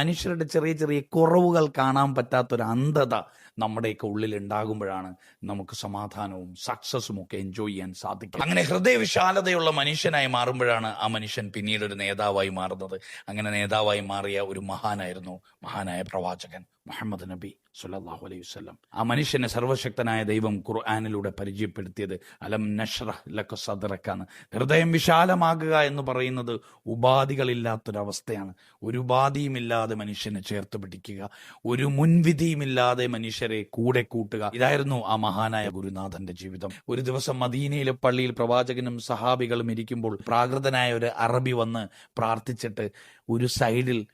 മനുഷ്യരുടെ ചെറിയ ചെറിയ കുറവുകൾ കാണാൻ പറ്റാത്തൊരു അന്ധത നമ്മുടെയൊക്കെ ഉള്ളിൽ ഉണ്ടാകുമ്പോഴാണ് നമുക്ക് സമാധാനവും സക്സസും ഒക്കെ എൻജോയ് ചെയ്യാൻ സാധിക്കും അങ്ങനെ ഹൃദയവിശാലതയുള്ള മനുഷ്യനായി മാറുമ്പോഴാണ് ആ മനുഷ്യൻ പിന്നീട് ഒരു നേതാവായി മാറുന്നത്. അങ്ങനെ നേതാവായി മാറിയ ഒരു മഹാനായിരുന്നു മഹാനായ പ്രവാചകൻ. മുഹമ്മദ് നബി സുല്ലാഹു അലൈഹി വസ്ലം ആ മനുഷ്യനെ സർവശക്തനായ ദൈവം ഖുർആാനിലൂടെ പരിചയപ്പെടുത്തിയത് അലം നഷ്റഹ് ലക സദറക്കാണ്. ഹൃദയം വിശാലമാകുക എന്ന് പറയുന്നത് ഉപാധികളില്ലാത്തൊരവസ്ഥയാണ്. ഒരു ഉപാധിയുമില്ലാതെ മനുഷ്യനെ ചേർത്ത് പിടിക്കുക ഒരു മുൻവിധിയുമില്ലാതെ മനുഷ്യരെ കൂടെ കൂട്ടുക. ഇതായിരുന്നു ആ മഹാനായ ഗുരുനാഥന്റെ ജീവിതം. ഒരു ദിവസം മദീനയിലെ പള്ളിയിൽ പ്രവാചകനും സഹാബികളും ഇരിക്കുമ്പോൾ പ്രാകൃതനായ ഒരു അറബി വന്ന് പ്രാർത്ഥിച്ചിട്ട് ഒരു സൈഡിൽ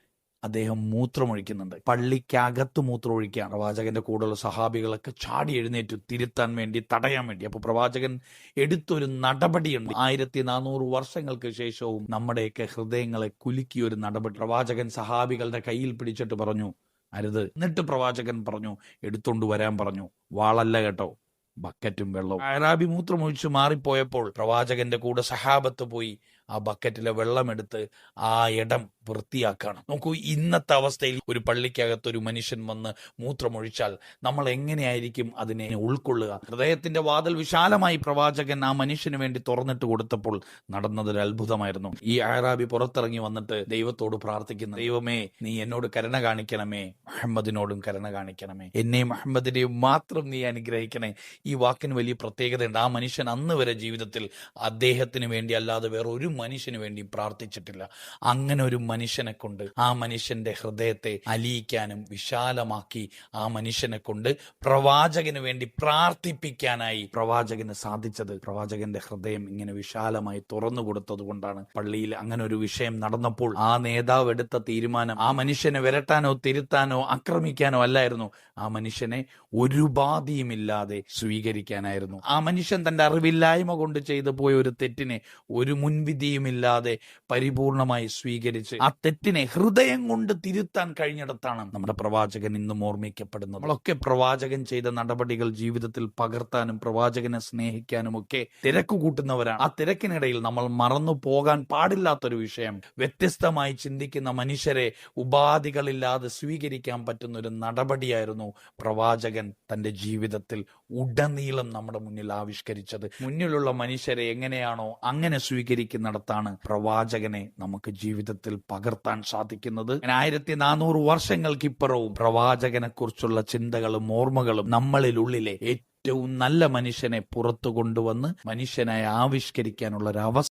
അദ്ദേഹം മൂത്രമൊഴിക്കുന്നുണ്ട് പള്ളിക്കകത്ത് മൂത്രമൊഴിക്കുകയാണ് പ്രവാചകന്റെ കൂടെയുള്ള സഹാബികളൊക്കെ ചാടി എഴുന്നേറ്റു തിരുത്താൻ വേണ്ടി തടയാൻ വേണ്ടി അപ്പൊ പ്രവാചകൻ എടുത്തൊരു നടപടിയുണ്ട് ആയിരത്തി നാനൂറ് വർഷങ്ങൾക്ക് ശേഷവും നമ്മുടെയൊക്കെ ഹൃദയങ്ങളെ കുലുക്കിയ ഒരു നടപടി പ്രവാചകൻ സഹാബികളുടെ കയ്യിൽ പിടിച്ചിട്ട് പറഞ്ഞു അരുത് എന്നിട്ട് പ്രവാചകൻ പറഞ്ഞു എടുത്തോണ്ട് വരാൻ പറഞ്ഞു വാളല്ല കേട്ടോ ബക്കറ്റും വെള്ളവും അറാബി മൂത്രമൊഴിച്ച് മാറിപ്പോയപ്പോൾ പ്രവാചകന്റെ കൂടെ സഹാബത്ത് പോയി ആ ബക്കറ്റിലെ വെള്ളമെടുത്ത് ആ ഇടം വൃത്തിയാക്കണം. നോക്കൂ ഇന്നത്തെ അവസ്ഥയിൽ ഒരു പള്ളിക്കകത്ത് ഒരു മനുഷ്യൻ വന്ന് മൂത്രമൊഴിച്ചാൽ നമ്മൾ എങ്ങനെയായിരിക്കും അതിനെ ഉൾക്കൊള്ളുക? ഹൃദയത്തിന്റെ വാതിൽ വിശാലമായി പ്രവാചകൻ ആ മനുഷ്യന് വേണ്ടി തുറന്നിട്ട് കൊടുത്തപ്പോൾ നടന്നതൊരു അത്ഭുതമായിരുന്നു. ഈ അറാബി പുറത്തിറങ്ങി വന്നിട്ട് ദൈവത്തോട് പ്രാർത്ഥിക്കുന്നു ദൈവമേ നീ എന്നോട് കരുണ കാണിക്കണമേ മുഹമ്മദിനോടും കരുണ കാണിക്കണമേ. എന്നെയും മുഹമ്മദിനെയും മാത്രം നീ അനുഗ്രഹിക്കണേ. ഈ വാക്കിന് വലിയ പ്രത്യേകതയുണ്ട്. ആ മനുഷ്യൻ അന്ന് വരെ ജീവിതത്തിൽ അദ്ദേഹത്തിന് വേണ്ടി അല്ലാതെ വേറൊരു മനുഷ്യന് വേണ്ടി പ്രാർത്ഥിച്ചിട്ടില്ല. അങ്ങനെ ഒരു മനുഷ്യനെ കൊണ്ട് ആ മനുഷ്യന്റെ ഹൃദയത്തെ അലിയിക്കാനും വിശാലമാക്കി ആ മനുഷ്യനെ കൊണ്ട് പ്രവാചകന് വേണ്ടി പ്രാർത്ഥിപ്പിക്കാനായി പ്രവാചകന് സാധിച്ചത് പ്രവാചകന്റെ ഹൃദയം ഇങ്ങനെ വിശാലമായി തുറന്നു കൊടുത്തത് കൊണ്ടാണ്. പള്ളിയിൽ അങ്ങനെ ഒരു വിഷയം നടന്നപ്പോൾ ആ നേതാവ് എടുത്ത തീരുമാനം ആ മനുഷ്യനെ വിരട്ടാനോ തിരുത്താനോ ആക്രമിക്കാനോ അല്ലായിരുന്നു. ആ മനുഷ്യനെ ഒരു ബാധിയുമില്ലാതെ സ്വീകരിക്കാനായിരുന്നു. ആ മനുഷ്യൻ തന്റെ അറിവില്ലായ്മ കൊണ്ട് ചെയ്തു പോയ ഒരു തെറ്റിനെ ഒരു മുൻവിധിയുമില്ലാതെ പരിപൂർണമായി സ്വീകരിച്ച് ആ തെറ്റിനെ ഹൃദയം കൊണ്ട് തിരുത്താൻ കഴിഞ്ഞിടത്താണ് നമ്മുടെ പ്രവാചകൻ ഇന്നും ഓർമ്മിക്കപ്പെടുന്നത്. നമ്മളൊക്കെ പ്രവാചകൻ ചെയ്ത നടപടികൾ ജീവിതത്തിൽ പകർത്താനും പ്രവാചകനെ സ്നേഹിക്കാനും ഒക്കെ തിരക്ക് കൂട്ടുന്നവരാണ്. ആ തിരക്കിനിടയിൽ നമ്മൾ മറന്നു പോകാൻ പാടില്ലാത്തൊരു വിഷയം. വ്യത്യസ്തമായി ചിന്തിക്കുന്ന മനുഷ്യരെ ഉപാധികളില്ലാതെ സ്വീകരിക്കാൻ പറ്റുന്ന ഒരു നടപടിയായിരുന്നു പ്രവാചകൻ തന്റെ ജീവിതത്തിൽ ഉടനീളം നമ്മുടെ മുന്നിൽ ആവിഷ്കരിച്ചത്. മുന്നിലുള്ള മനുഷ്യരെ എങ്ങനെയാണോ അങ്ങനെ സ്വീകരിക്കുന്നിടത്താണ് പ്രവാചകനെ നമുക്ക് ജീവിതത്തിൽ പകർത്താൻ സാധിക്കുന്നത്. ആയിരത്തി നാനൂറ് വർഷങ്ങൾക്കിപ്പുറവും പ്രവാചകനെ കുറിച്ചുള്ള ചിന്തകളും ഓർമ്മകളും നമ്മളിലുള്ളിലെ ഏറ്റവും നല്ല മനുഷ്യനെ പുറത്തു കൊണ്ടുവന്ന് മനുഷ്യനായി ആവിഷ്കരിക്കാനുള്ള ഒരു അവസ്ഥ